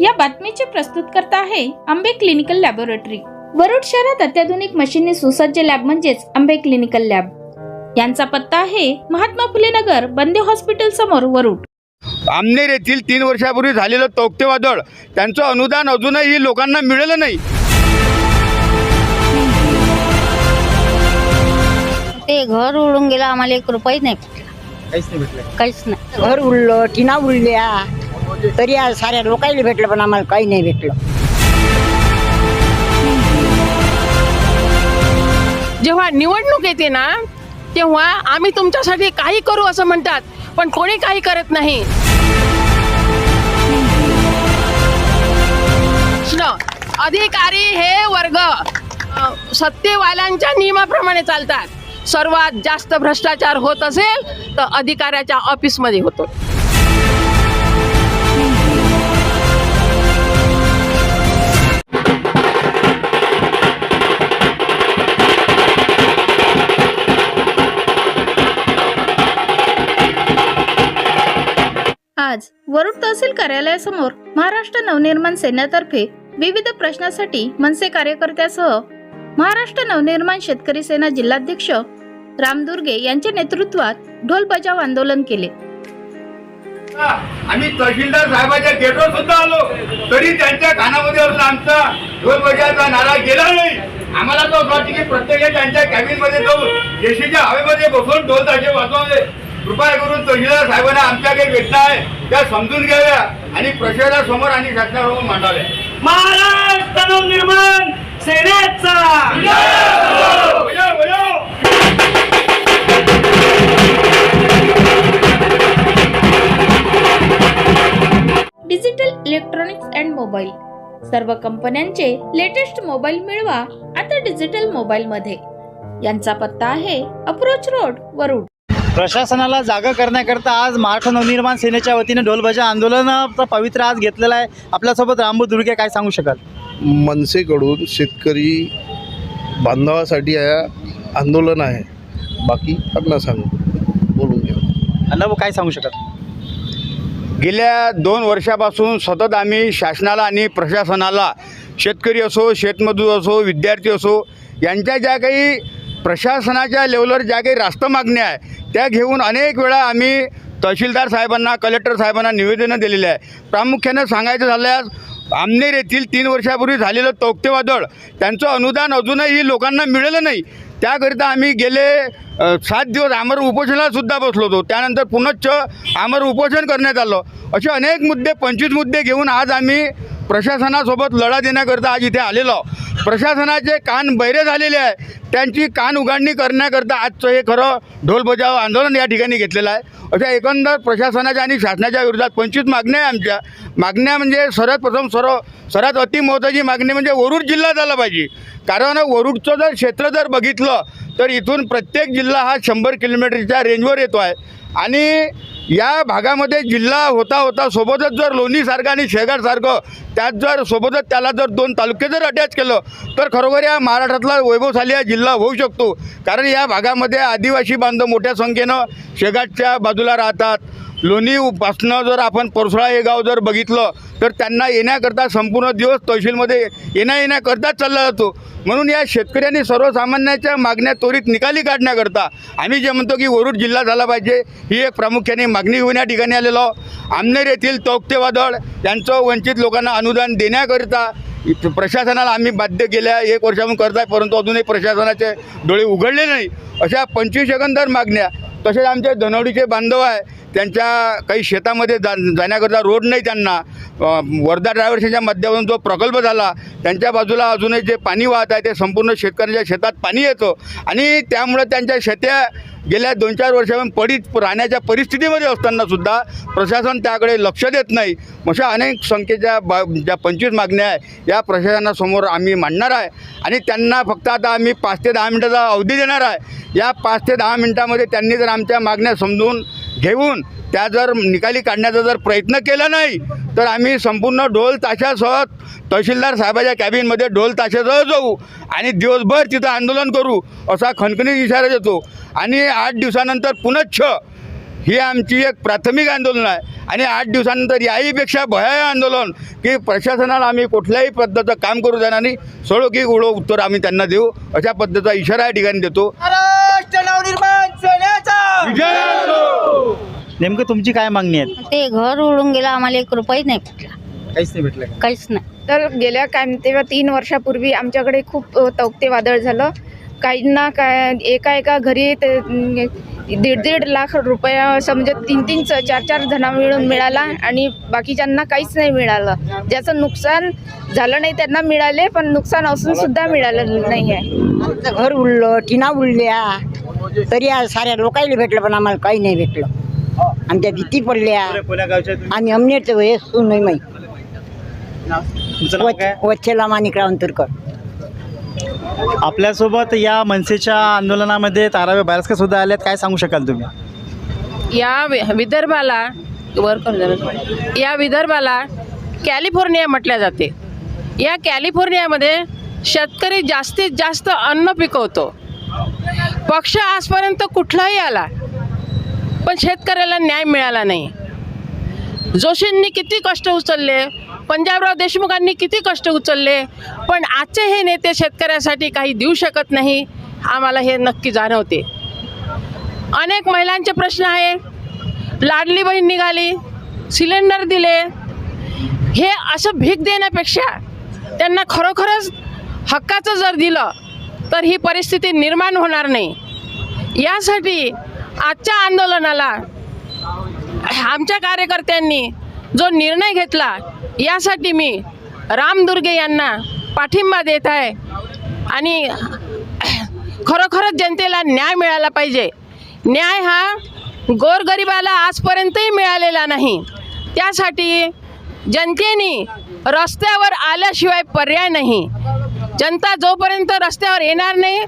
या बातमीचे प्रस्तुत करता आहे आंबे क्लिनिकल लॅबोरेटरी. वरुड शहरात अत्याधुनिक मशीनने सुसज्ज लॅब म्हणजेच आंबे क्लिनिकल लॅब. यांचा पत्ता आहे महात्मा फुले नगर बंदे हॉस्पिटल समोर वरुड. आमनेर येथील तीन वर्षापूर्वी झालेलं तोक्ते वादळ त्यांचं अनुदान अजूनही लोकांना मिळालं नाही. ते घर उडून गेलं आम्हाला एक रुपये नाही काहीच नाही भेटलं. काहीच नाही. घर उडलं टिना उडल्या. तरी आज साऱ्या लोकांना भेटलं पण आम्हाला काही नाही भेटलं. जेव्हा निवडणूक येते ना तेव्हा आम्ही तुमच्यासाठी काही करू असं म्हणतात पण कोणी काही करत नाही. कृष्ण, अधिकारी हे वर्ग अ, सत्तेवाल्यांच्या नियमाप्रमाणे चालतात. सर्वात जास्त भ्रष्टाचार होत असेल तर अधिकाऱ्याच्या ऑफिसमध्ये होतो. वरुड तहसील कार्यालयासमोर महाराष्ट्र नवनिर्माण सेनेतर्फे विविध प्रश्नासाठी मनसे कार्यकर्त्यासह महाराष्ट्र नवनिर्माण शेतकरी सेना जिल्हाध्यक्ष रामदुर्गे यांच्या नेतृत्वात ढोल बजाव आंदोलन केले. आम्ही तहसीलदार साहेबांच्या गेटवर सुद्धा आलो. तरी त्यांच्या कानामध्ये आमचा ढोल बजावचा नारा गेला नाही. आम्हाला तो असं वाटतं की प्रत्येक त्यांच्या कॅबिनमध्ये जाऊन एसीच्या हवेमध्ये बसून ढोल ताशे वाजवले कृपया करून तहसीलदार साहेबांना आमच्या काही वेदना आहे त्या समजून घ्याव्या. आणि प्रशासनासमोर आणि शासनासमोर मांडाव्या महाराष्ट्र नवनिर्माण सेनेचा. बजाव, बजाव. डिजिटल इलेक्ट्रॉनिक्स अँड मोबाईल सर्व कंपन्यांचे लेटेस्ट मोबाईल मिळवा आता डिजिटल मोबाईल मध्ये. यांचा पत्ता आहे अप्रोच रोड वरुड. प्रशासनाला जागा करण्याकरता आज महाराष्ट्र नवनिर्माण सेनेच्या वतीने ढोलबजा आंदोलनाचा पवित्र आज घेतलेला आहे. आपल्यासोबत रामबू दुर्गे काय सांगू शकाल? मनसेकडून शेतकरी बांधवासाठी हे आंदोलन आहे. बाकी त्यांना सांगू. बोलून घ्या. अण्णाभाऊ काय सांगू शकाल? गेल्या दोन वर्षापासून सतत आम्ही शासनाला आणि प्रशासनाला शेतकरी असो शेतमजूर असो विद्यार्थी असो यांच्या ज्या काही प्रशासनाच्या लेवलवर ज्या काही रास्त मागण्या आहे त्या घेऊन अनेक वेळा आम्ही तहसीलदार साहेबांना कलेक्टर साहेबांना निवेदनं दिलेली आहे. प्रामुख्यानं सांगायचं झाल्यास आमनेर येथील तीन वर्षापूर्वी झालेलं तोक्ते वादळ त्यांचं अनुदान अजूनही लोकांना मिळालं नाही. त्याकरिता आम्ही गेले सात दिवस आमर उपोषणालासुद्धा बसलो होतो. त्यानंतर पुनश्च आमर उपोषण करण्यात आलं. असे अनेक मुद्दे पंचवीस मुद्दे घेऊन आज आम्ही प्रशासनासोबत लढा देण्याकरता आज इथे आलेलो प्रशासनाचे कान बैरे झालेले आहे. त्यांची कान उघडणी करण्याकरता आजचं हे खरं ढोल बजाव आंदोलन या ठिकाणी घेतलेलं आहे. अशा एकंदर प्रशासनाच्या आणि शासनाच्या विरोधात पंचवीस मागण्या आहे आमच्या. मागण्या म्हणजे सर्वात प्रथम सर्व सर्वात अति महत्त्वाची मागणी म्हणजे वरुड जिल्हा झाला पाहिजे. कारण वरुडचं जर क्षेत्र जर बघितलं तर इथून प्रत्येक जिल्हा हा शंभर किलोमीटरच्या रेंजवर येतो आहे आणि या भागामध्ये जिल्हा होता होता सोबतच जर लोणीसारखं आणि शेगारसारखं त्यात जर सोबतच त्याला जर दोन तालुके जर अटॅच केलं तर खरोखर या महाराष्ट्रातला वैभवशाली हा जिल्हा होऊ शकतो. कारण या भागामध्ये आदिवासी बांधव मोठ्या संख्येनं शेगाटच्या बाजूला राहतात. लोणीपासनं जर आपण परसोळा हे गाव जर बघितलं तर त्यांना येण्याकरता संपूर्ण दिवस तहसीलमध्ये येण्या येण्याकरताच चालला जातो. म्हणून या शेतकऱ्यांनी सर्वसामान्याच्या मागण्या त्वरित निकाली काढण्याकरता आम्ही जे म्हणतो की वरुड जिल्हा झाला पाहिजे ही एक प्रामुख्याने मागणी घेऊन या ठिकाणी आलेलो आमनेर येथील तोक्ते वादळ यांचं वंचित लोकांना अनुदान देण्याकरिता प्रशासनाला आम्ही बाध्य केल्या एक वर्षाहून करत आहे परंतु अजूनही प्रशासनाचे डोळे उघडले नाही. अशा पंचवीस एकंदर मागण्या तसेच आमचे धनवडीचे बांधव आहे त्यांच्या काही शेतामध्ये जा जाण्याकरता रोड नाही त्यांना. वर्धा ड्रायव्हर्सच्या माध्यमातून जो प्रकल्प झाला त्यांच्या बाजूला अजूनही जे पाणी वाहत आहे ते संपूर्ण शेतकऱ्यांच्या शेतात पाणी येतं. आणि त्यामुळे त्यांच्या शेत्या गेल्या दोन चार वर्षापासून पडीत राहण्याच्या परिस्थितीमध्ये असताना सुद्धा प्रशासन त्याकडे लक्ष देत नाही. अशा अनेक संख्येच्या बा ज्या पंचवीस मागण्या आहे या प्रशासनासमोर आम्ही मांडणार आहे. आणि त्यांना फक्त आता आम्ही पाच ते दहा मिनटाचा अवधी देणार आहे. या पाच ते दहा मिनटामध्ये त्यांनी जर आमच्या मागण्या समजून घेऊन त्या जर निकाली काढण्याचा जर प्रयत्न केला नाही तर आम्ही संपूर्ण ढोल ताशासह तहसीलदार साहेबाच्या कॅबिनमध्ये ढोल ताशासह जाऊ आणि दिवसभर तिथं आंदोलन करू असा खणखणीत इशारा देतो. आणि आठ दिवसानंतर पुनच्छ ही आमची एक प्राथमिक आंदोलन आहे. आणि आठ दिवसानंतर याहीपेक्षा भयाय आंदोलन की प्रशासनाला आम्ही कुठल्याही पद्धतीचं काम करू देणार नाही. सोडो की उडो उत्तर आम्ही त्यांना देऊ. अशा पद्धतीचा इशारा या ठिकाणी देतो. नेमकं तुमची काय मागणी आहे ते घर उडून गेलं आम्हाला एक रुपये नाही भेटला. काहीच नाही भेटलं का? काहीच नाही. तर गेल्या काय तेव्हा तीन वर्षापूर्वी आमच्याकडे खूप अ, तौक्ते वादळ झालं. काहींना काय एका एका घरी ते अं, दीड दीड लाख रुपया समजा तीन तीन च- चार चार जणा मिळून मिळाला आणि बाकीच्यांना काहीच नाही मिळालं. ज्याचं नुकसान झालं नाही त्यांना मिळाले पण नुकसान असून सुद्धा मिळालं नाही आहे आमचं घर उडलं टिना उडल्या. तरी आज साऱ्या लोकायला भेटलं पण आम्हाला काही नाही भेटलं. आमच्या भीती पडल्या? आम्ही अमनेरचं वय सून नाही माहीत. तुमचं नाव काय? वच्छला माणिकराव अंतरकर. आपल्यासोबत या मनसेच्या आंदोलनामध्ये तारावे बारस्कर सुद्धा आल्यात काय सांगू शकाल तुम्ही? या विदर्भाला वर कर जरा. या विदर्भाला कॅलिफोर्निया म्हटल्या जाते. या कॅलिफोर्नियामध्ये शेतकरी जास्तीत जास्त अन्न पिकवतो. पक्ष आजपर्यंत कुठलाही आला पण शेतकऱ्याला न्याय मिळाला नाही. जोशींनी किती कष्ट उचलले पंजाबराव देशमुखांनी किती कष्ट उचलले पण आजचे हे नेते शेतकऱ्यासाठी काही देऊ शकत नाही आम्हाला हे नक्की जाणवते. अनेक महिलांचे प्रश्न आहे लाडली बहीण निघाली सिलेंडर दिले हे असं भीक देण्यापेक्षा त्यांना खरोखरच हक्काचं जर दिलं तर ही परिस्थिती निर्माण होणार नाही. यासाठी आजच्या आंदोलनाला आमच्या कार्यकर्त्यांनी जो निर्णय घेतला यासाठी मी रामदुर्गे यांना पाठिंबा देत आहे आणि खरोखरच जनतेला न्याय मिळाला पाहिजे. न्याय हा गोरगरिबाला आजपर्यंतही मिळालेला नाही. त्यासाठी जनतेने रस्त्यावर आल्याशिवाय पर्याय नाही. जनता जोपर्यंत रस्त्यावर येणार नाही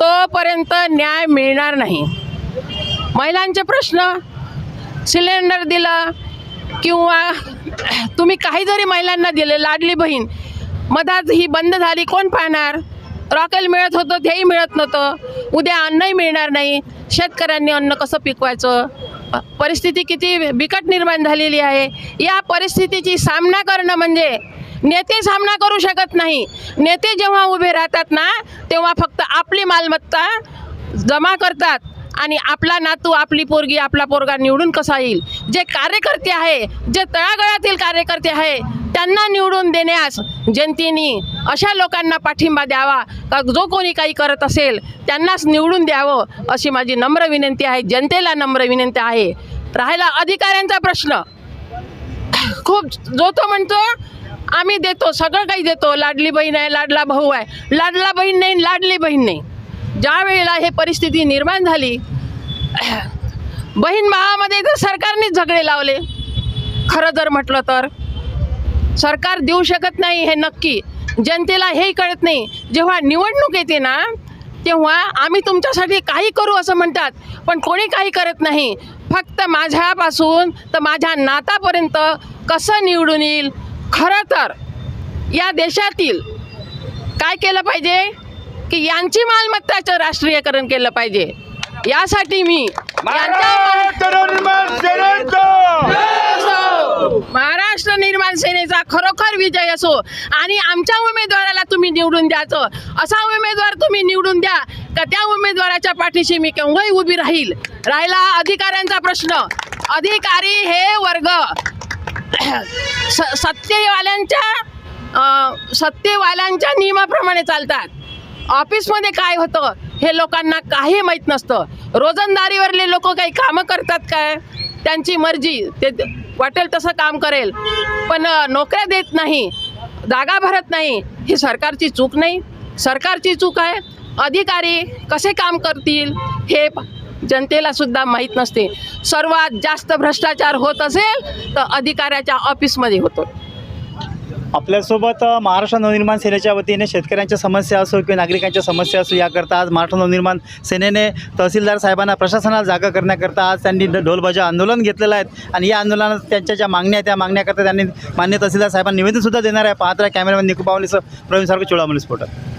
तोपर्यंत न्याय मिळणार नाही. महिलांचे प्रश्न सिलेंडर दिलं किंवा तुम्ही काही जरी महिलांना दिले लाडली बहीण. मधात ही बंद झाली कोण पाहणार? रॉकेल मिळत होतं तेही मिळत नव्हतं. उद्या अन्नही मिळणार नाही. शेतकऱ्यांनी अन्न कसं पिकवायचं? परिस्थिती किती बिकट निर्माण झालेली आहे. या परिस्थितीची सामना करणं म्हणजे नेते सामना करू शकत नाही. नेते जेव्हा उभे राहतात ना तेव्हा फक्त आपली मालमत्ता जमा करतात आणि आपला नातू आपली पोरगी आपला पोरगा निवडून कसा येईल? जे कार्यकर्ते आहे जे तळागळातील कार्यकर्ते आहे त्यांना निवडून देण्यास जनतेने अशा लोकांना पाठिंबा द्यावा का जो कोणी काही करत असेल त्यांनाच निवडून द्यावं अशी माझी नम्र विनंती आहे. जनतेला नम्र विनंती आहे. राहिला अधिकाऱ्यांचा प्रश्न. खूप जो तो म्हणतो आम्ही देतो सगळं काही देतो. लाडली बहीण आहे लाडला भाऊ आहे. लाडला बहीण नाही लाडली बहीण नाही. ज्या वेळेला हे परिस्थिती निर्माण झाली बहीण भावामध्ये तर सरकारनेच झगडे लावले. खरं जर म्हटलं तर. सरकार देऊ शकत नाही हे नक्की. जनतेला हेही कळत नाही. जेव्हा निवडणूक येते ना तेव्हा आम्ही तुमच्यासाठी काही करू असं म्हणतात पण कोणी काही करत नाही. फक्त माझ्यापासून तर माझ्या नातापर्यंत कसं निवडून येईल? खरं तर या देशातील काय केलं पाहिजे? की यांची मालमत्ताचं राष्ट्रीयकरण केलं पाहिजे. यासाठी मी महाराष्ट्र निर्माण सेनेचा! खरोखर विजय असो आणि आमच्या उमेदवाराला तुम्ही निवडून द्यायचं. असा उमेदवार तुम्ही निवडून द्या का त्या उमेदवाराच्या पाठीशी मी केव्हाही उभी राहील? राहिला अधिकाऱ्यांचा प्रश्न. अधिकारी हे वर्ग. स सत्तेवाल्यांच्या सत्तेवाल्यांच्या नियमाप्रमाणे चालतात. ऑफिसमध्ये काय होतं हे लोकांना काही माहीत नसतं. रोजंदारीवरले लोक काही कामं करतात काय? त्यांची मर्जी ते वाटेल तसं काम करेल. पण नोकऱ्या देत नाही जागा भरत नाही ही सरकारची चूक नाही. सरकारची चूक आहे अधिकारी कसे काम करतील हे जनतेला सुद्धा माहीत नसते. सर्वात जास्त भ्रष्टाचार होत असेल तर अधिकाऱ्याच्या ऑफिसमध्ये होतो. आपल्यासोबत महाराष्ट्र नवनिर्माण सेनेच्या वतीने शेतकऱ्यांच्या समस्या असो किंवा नागरिकांच्या समस्या असो याकरता आज महाराष्ट्र नवनिर्माण सेनेने तहसीलदार साहेबांना प्रशासनाला जागा करण्याकरता आज त्यांनी ढोलबजा आंदोलन घेतलेलं आहे. आणि या आंदोलनात त्यांच्या ज्या मागण्या आहेत त्या मागण्याकरता त्यांनी मान्य तहसीलदार साहेबांना निवेदनसुद्धा देणार आहे. पाहत कॅमेरामॅन निकू प्रवीण सारखं चोळामणी स्फोटक